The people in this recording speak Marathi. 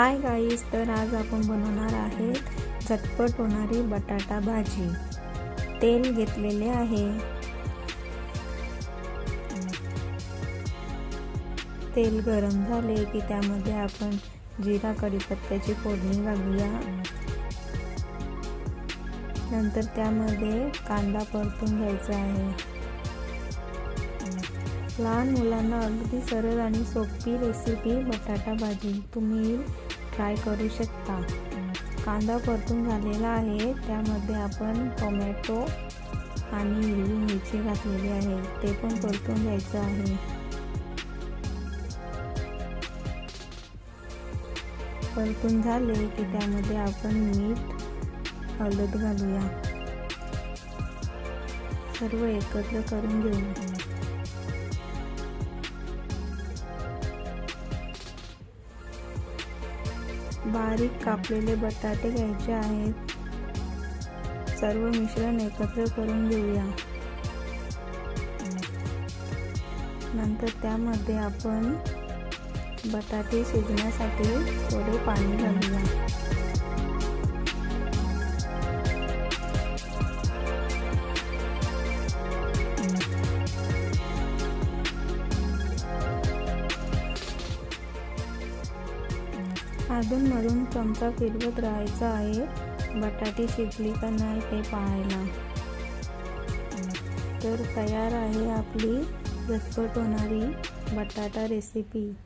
हाय गाईस तर आज आपण बनवणार आहे झटपट होणारी बटाटा भाजी. तेल घेतलेले आहे. तेल गरम झाले की त्यामध्ये आपण जिरा कढीपत्त्याची फोडणी घालूया. नंतर त्यामध्ये कांदा परतून घ्यायचा आहे. लहान मुलांना अगदी सरळ आणि सोपी रेसिपी बटाटा भाजी. तुम्ही ट्राय करू शकता. कांदा परतून झालेला आहे. त्यामध्ये आपण टोमॅटो आणि हिरवी मिरची घातलेली आहे. ते पण परतून घ्यायचं आहे. परतून झाले की त्यामध्ये आपण मीठ हळद घालूया. सर्व एकत्र करून घेऊ. बारीक कापलेले बटाटे घ्यायचे आहेत. सर्व मिश्रण एकत्र करून घेऊया. नंतर त्यामध्ये आपण बटाटे शिजण्यासाठी थोडे पाणी घालूया. अधूनमधून चमचा फिरवत राहायचा आहे. बटाटे शिजली का नाही ते पाहायला. तर तयार आहे आपली झटपट होणारी बटाटा रेसिपी